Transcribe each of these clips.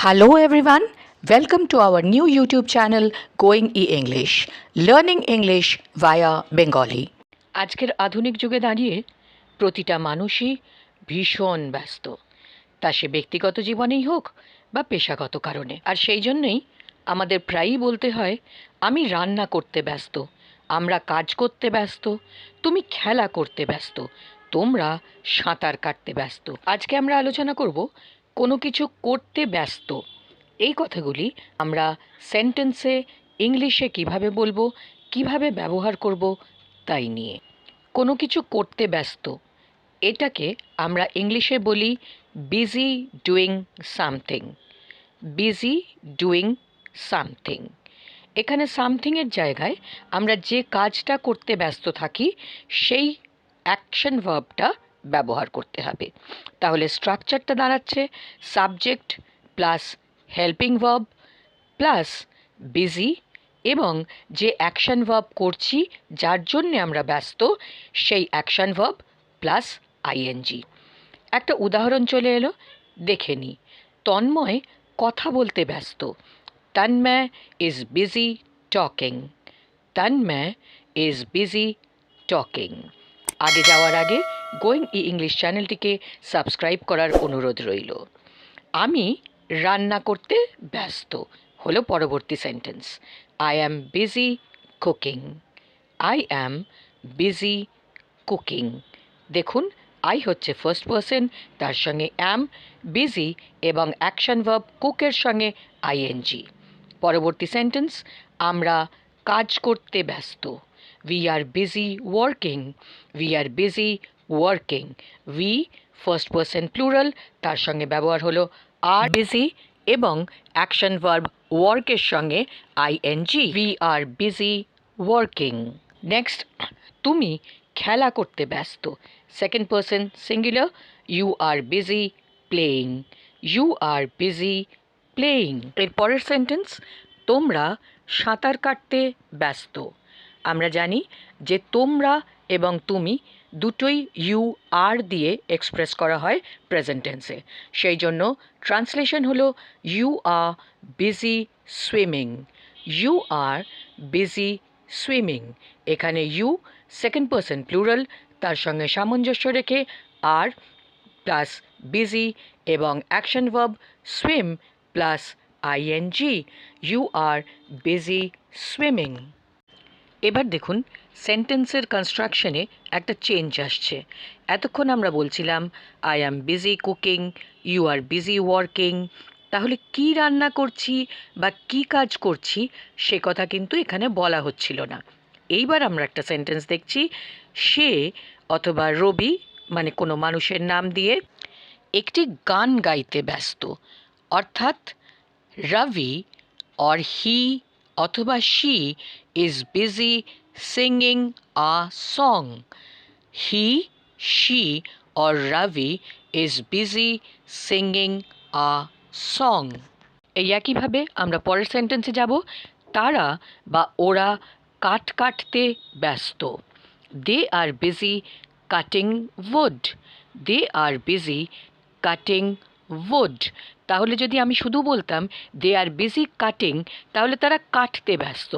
Hello everyone, welcome to our new YouTube channel Going E English, learning English via Bengali. আজকের আধুনিক যুগে দাঁড়িয়ে প্রতিটা মানুষই ভীষণ ব্যস্ত। তা সে ব্যক্তিগত জীবনেই হোক বা পেশাগত কারণে। আর সেই জন্যই আমাদের প্রায়ই বলতে হয় আমি রান্না করতে ব্যস্ত আমরা কাজ করতে ব্যস্ত তুমি খেলা করতে ব্যস্ত তোমরা সাঁতার কাটতে ব্যস্ত। আজকে আমরা আলোচনা করব কোনো কিছু করতে ব্যস্ত। এই কথাগুলি আমরা সেন্টেন্সে ইংলিশে কীভাবে বলব, কীভাবে ব্যবহার করব তাই নিয়ে। কোনো কিছু করতে ব্যস্ত। এটাকে আমরা ইংলিশে বলি busy doing something busy doing something এখানে সামথিংয়ের জায়গায় আমরা যে কাজটা করতে ব্যস্ত থাকি, সেই অ্যাকশন ভার্বটা ব্যবহার করতে হবে। তাহলে স্ট্রাকচারটা দাঁড়াচ্ছে subject plus helping verb plus busy এবং যে অ্যাকশন ভার্ব করছি, যার জন্যে আমরা ব্যস্ত, সেই অ্যাকশন ভার্ব প্লাস আইএনজি একটা উদাহরণ চলে এলো, দেখে নিই তন্ময় কথা বলতে ব্যস্ত। Tanmoy is busy talking Tanmoy is busy talking আগে যাওয়ার আগে গোয়িং ই ইংলিশ চ্যানেলটিকে সাবস্ক্রাইব করার অনুরোধ রইল। আমি রান্না করতে ব্যস্ত, হলো পরবর্তী sentence. I am busy cooking I am busy cooking দেখুন আই হচ্ছে ফার্স্ট পার্সন তার সঙ্গে অ্যাম বিজি এবং অ্যাকশন ভার্ব কুকের সঙ্গে আইএনজি পরবর্তী সেন্টেন্স, আমরা কাজ করতে ব্যস্ত। We are busy working we are busy working we first person plural তার সঙ্গে ব্যবহার হলো আর বিজি এবং অ্যাকশন ভার্ব ওয়ার্কের সঙ্গে ING we are busy working next তুমি খেলা করতে ব্যস্ত। Second person singular you are busy playing you are busy playing এর পরের সেন্টেন্স তোমরা সাঁতার কাটতে ব্যস্ত। আমরা জানি যে তোমরা এবং তুমি দুটোই ইউ আর দিয়ে এক্সপ্রেস করা হয় প্রেজেন্ট টেন্সে। সেই জন্য ট্রান্সলেশন হলো you are busy swimming. You are busy swimming. এখানে ইউ, সেকেন্ড পার্সন প্লুরাল, তার সঙ্গে সামঞ্জস্য রেখে আর প্লাস বিজি এবং action verb swim plus ING you are busy swimming. এবার দেখুন সেন্টেন্সের কনস্ট্রাকশনে একটা চেঞ্জ আসছে। এতক্ষণ আমরা বলছিলাম I am busy cooking you are busy working তাহলে কি রান্না করছি বা কি কাজ করছি, সে কথা কিন্তু এখানে বলা হচ্ছিল না। এইবার আমরা একটা সেন্টেন্স দেখছি, সে অথবা রবি মানে কোনো মানুষের নাম দিয়ে একটি গান গাইতে ব্যস্ত। অর্থাৎ, রবি অর হি অথবা she is busy singing a song he she or Robi is busy singing a song এই একইভাবে আমরা পরের সেন্টেন্সে যাব। তারা বা ওরা কাঠ কাটতে ব্যস্ত। They are busy cutting wood they are busy cutting wood তাহলে যদি আমি শুধু বলতাম দে আর বিজি কাটিং তাহলে তারা কাটতে ব্যস্ত।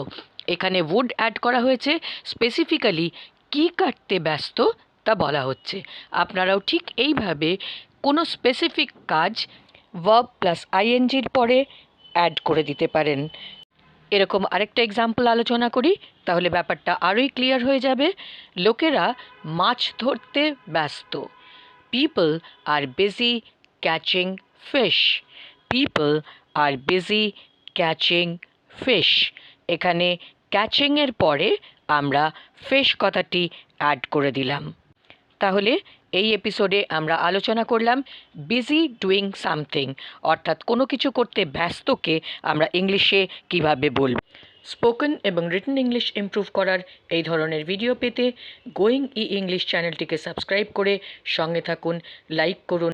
এখানে উড অ্যাড করা হয়েছে। স্পেসিফিক্যালি কী কাটতে ব্যস্ত তা বলা হচ্ছে। আপনারাও ঠিক এইভাবে কোনো স্পেসিফিক কাজ ভার্ব প্লাস আইএনজির পরে অ্যাড করে দিতে পারেন। এরকম আরেকটা এক্সাম্পল আলোচনা করি, তাহলে ব্যাপারটা আরোই ক্লিয়ার হয়ে যাবে। লোকেরা মাছ ধরতে ব্যস্ত। People are busy catching fish people are busy catching fish এখানে ক্যাচিংয়ের পরে আমরা ফিশ কথাটি অ্যাড করে দিলাম। তাহলে এই এপিসোডে আমরা আলোচনা করলাম বিজি ডুইং সামথিং অর্থাৎ কোনো কিছু করতে ব্যস্তকে আমরা ইংলিশে কীভাবে বলব। স্পোকেন এবং রিটেন ইংলিশ ইমপ্রুভ করার এই ধরনের ভিডিও পেতে গোয়িং ই ইংলিশ চ্যানেলটিকে সাবস্ক্রাইব করে সঙ্গে থাকুন লাইক করুন